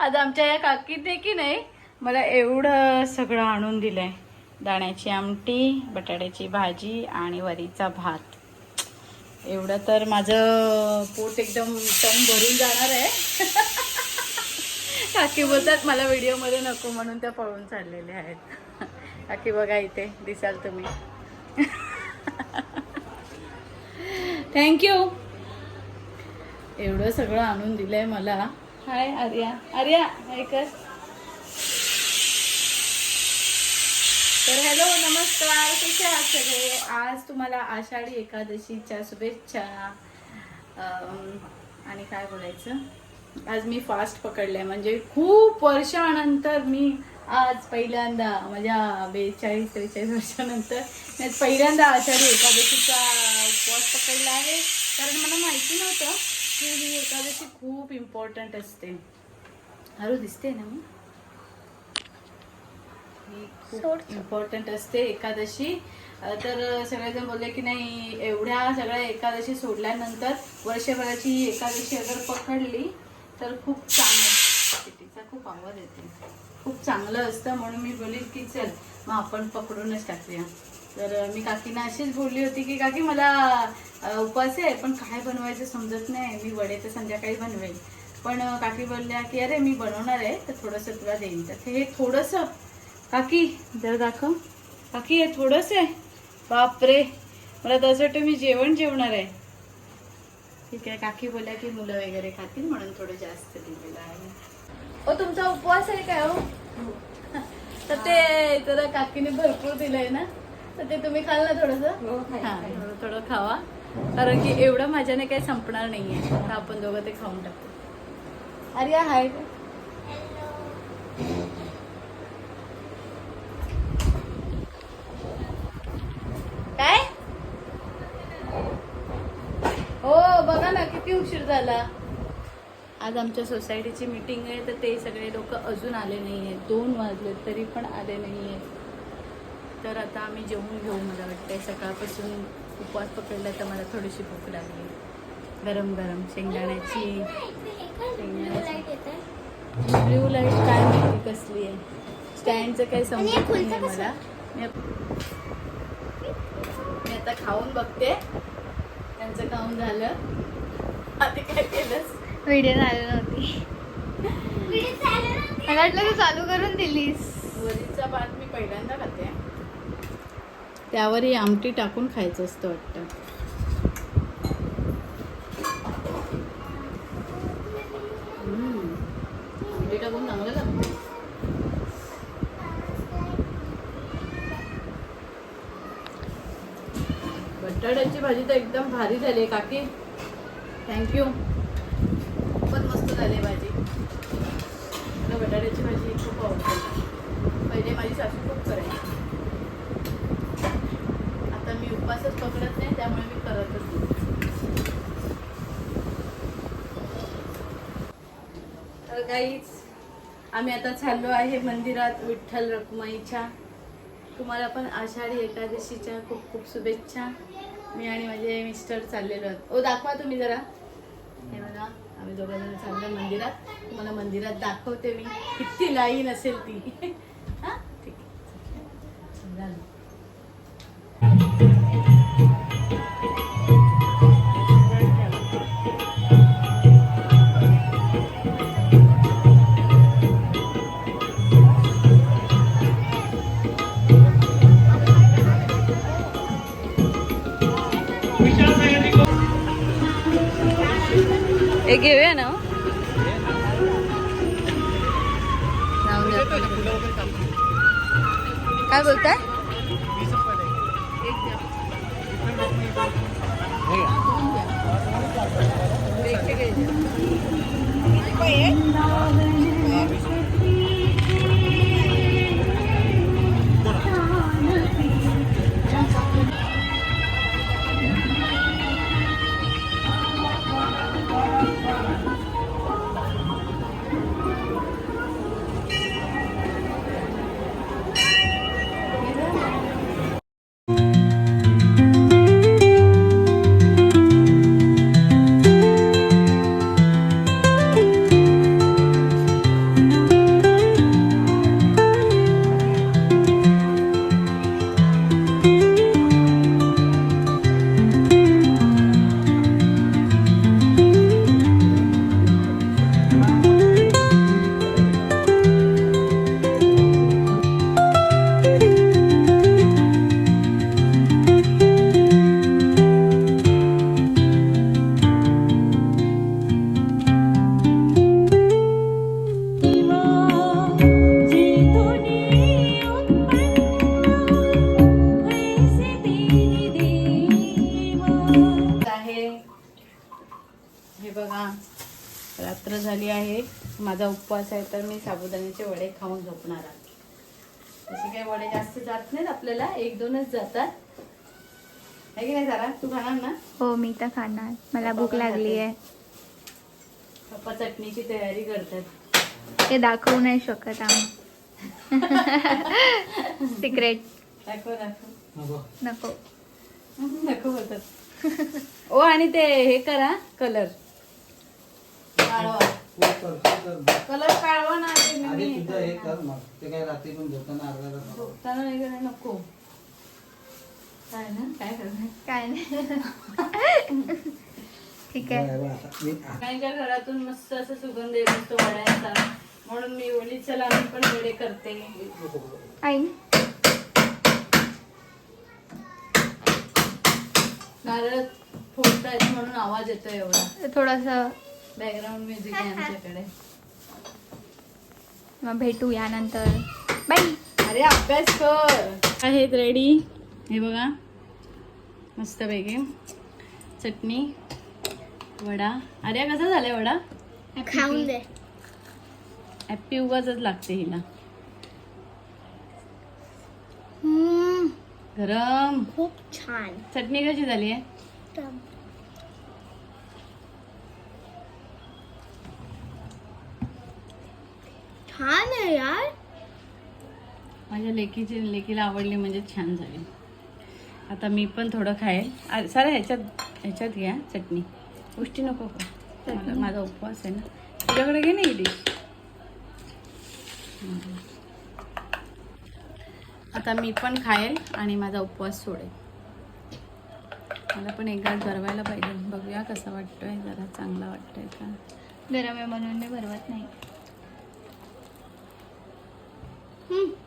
आज आमच्या या काकीने की नाही मला एवढं सगळं आणून दिलंय. दाण्याची आमटी बटाट्याची भाजी आणि वरीचा भात. एवढं तर माझं पोट एकदम टम भरून जाणार आहे. काकी बोलतात मला व्हिडिओमध्ये नको म्हणून त्या पळून चाललेल्या आहेत. काकी बघा इथे दिसाल तुम्ही. थँक्यू एवढं सगळं आणून दिलंय मला. हाय आर्या आर्या हाय कर तर हॅलो नमस्कार. कसे आहात सगळे? आज तुम्हाला आषाढी एकादशीच्या शुभेच्छा. आणि काय बोलायचं? आज मी फास्ट पकडले म्हणजे खूप वर्षानंतर मी आज पहिल्यांदा माझ्या बेचाळीस त्रेचाळीस वर्षानंतर मी पहिल्यांदा आषाढी एकादशीचा उपवास पकडला आहे. कारण मला माहिती नव्हतं की ही एकादशी खूप इम्पॉर्टंट असते. अरू दिसते ना मग ही खूप इम्पॉर्टंट असते एकादशी. तर सगळेजण बोलले की नाही एवढ्या सगळ्या एकादशी सोडल्यानंतर वर्षभराची एकादशी अगर पकडली तर खूप चांगलं तिचा खूप आवाज येते. खूप चांगलं असतं म्हणून मी बोलली की चल मग आपण पकडूनच टाकूया. तर मी काकीना अशीच बोलली होती की काकी मला उपवास आहे पण काय बनवायचं समजत नाही. मी वडे तर संध्याकाळी बनवेल पण काकी बोलल्या की अरे मी बनवणार आहे तर थोडंसं तुला देईन. तर हे थोडंसं काकी जर दाखव. काकी हे थोडंसं आहे. बापरे! मला तर असं वाटतं मी जेवण जेवणार आहे. ठीक आहे काकी बोलल्या की मुलं वगैरे खातील म्हणून थोडं जास्त दिलेलं आहे. ओ तुमचा उपवास आहे काय हो तर ते जरा काकीने भरपूर दिलंय ना? तर ते तुम्ही खाल ना थोडंसं? हा थोडं थोडं खावा. कारण की एवढं माझ्याने काही संपणार नाहीये. तर आपण दोघं ते खाऊन टाकू. अरे हाय. काय? हो बघा ना किती उशीर झाला. आज आमच्या सोसायटीची मीटिंग आहे तर ते सगळे लोक अजून आले नाही आहेत दोन वाजले तरी पण आले नाही आहेत तर आता आम्ही जेवून घेऊ मला वाटतंय. सकाळपासून उपवास पकडला तर मला थोडीशी भूक लागली. गरम गरम शेंगदाण्याची. ब्ल्यू लाइट काय माहिती कसली आहे. स्टँडचं काही समजत नाही मला. मी मी आता खाऊन बघते. त्यांचं खाऊन झालं. आधी काय केलंस? व्हिडिओ झाली नव्हती. मला वाटलं तू चालू करून दिलीस. वरीचा भात मी पहिल्यांदा खाते. त्यावर ही आमटी टाकून खायचं असतं वाटतं. आमटी टाकून चांगलं लागतं. बटाट्याची भाजी तर एकदम भारी झाली आहे काकी. थँक्यू खूपच मस्त झाली आहे भाजी मला बटाट्याची भाजी खूप आवडते पहिले माझी सासू खूप करायची आता मी उपवासच पकडत नाही त्यामुळे मी करतच नाही तर काहीच आम्ही आता चाललो आहे मंदिरात विठ्ठल रखुमाईच्या. तुम्हाला पण आषाढी एकादशीच्या खूप खूप शुभेच्छा. मी आणि माझे मिस्टर चाललेलो आहोत. ओ दाखवा तुम्ही जरा. हे बघा आम्ही दोघं जण चाललो मंदिरात. तुम्हाला मंदिरात दाखवते मी. किती लाईन असेल ती. काय बोलताय? एक रात्र झाली आहे. माझा उपवास आहे तर मी साबुदाण्याचे वडे खाऊन झोपणार आहे. तसे काही वडे जास्त जात नाहीत आपल्याला एक दोनच जातात. आहे की नाही जरा तू खाणार ना? हो मी तर खाणार. मला भूक लागली आहे. पप्पा चटणीची तयारी करतात. ते दाखवू नाही शकत आम्ही. सिक्रेट दाखव दाखव. नको. नको. होतात ओ आणि ते हे करा कलर काढवा कलर काढवा ना ते मी- आधी मी तुझं हे कर मग. ते काय रात्री पण झोपताना अर्धा तास नको. झोपताना करायला नको. काय ना काय करणार? काय नाही. ठीक आहे. बरं, आता मी आ- माझ्या घरातून मस्त असं सुगंध येत असतो वड्यांचा म्हणून मी ओली चला मी पण वडे करते. आई. नारळ फोडतायत म्हणून आवाज येतो एवढा. थोडस बॅकग्राऊंड म्युझिक आहे आमच्याकडे. मग भेटू यानंतर बाई अरे अभ्यास कर. आहेत रेडी हे बघा. मस्तपैकी चटणी वडा. अरे कसा झालाय वडा? खाऊन दे. हॅप्पी उगाच लागते हिला. गरम. खूप छान. चटणी कशी झाली आहे छान आहे यार. माझ्या लेकीची लेकीला आवडली म्हणजे छान झाली. आता मी पण थोडं खाईल सर ह्याच्यात ह्याच्यात घ्या चटणी. गोष्टी नको का माझा उपवास आहे ना. तुझ्याकडे घे ना ही डिश. आता मी पण खाईल आणि माझा उपवास सोडेल मला पण एक गाठ भरवायला पाहिजे. बघूया कसा वाटतोय. जरा चांगला वाटतोय का? गरम आहे म्हणून मी भरवत नाही. mm.